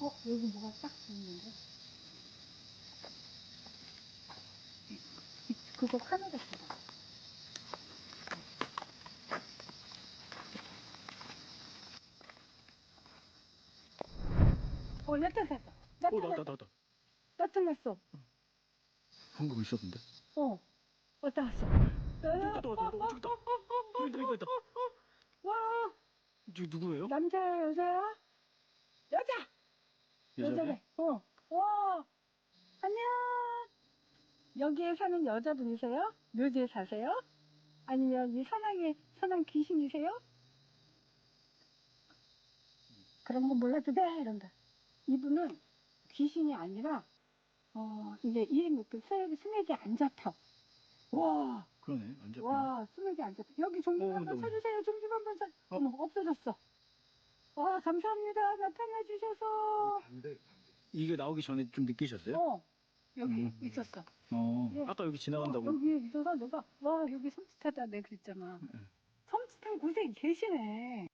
어, 여기 뭐가 딱 보이는데? 그거 카메라 쓰다. 어, 나타났어. 어, 나, 나, 나타났어. 나, 나. 나타났어. 방금 있었는데? 어, 왔다 갔어. 저기 있다, 저기 있다, 저기 있다. 여기 있다, 여기 있다. 와, 저 누구예요? 남자야, 여자야? 여자! 여자래. 어. 와. 안녕. 여기에 사는 여자분이세요? 묘지에 사세요? 아니면 이 선왕의 선왕 귀신이세요? 그런 거 몰라도 돼 이런다. 이분은 귀신이 아니라 어 이제 이름 그 스맥 스맥이 안 잡혀. 와, 그러네, 안 잡혀. 와 스맥이 안 잡혀. 여기 종좀 어, 한번 쳐주세요. 종좀 한번 쳐. 어. 어머 없어졌어. 와 감사합니다. 나타나 주셔서. 이게 나오기 전에 좀 느끼셨어요? 어 여기 음. 있었어. 어. 예. 아까 여기 지나간다고. 어, 여기 있어서 내가 와 여기 섬찟하다 내가 그랬잖아. 응. 섬찟한 곳에 계시네.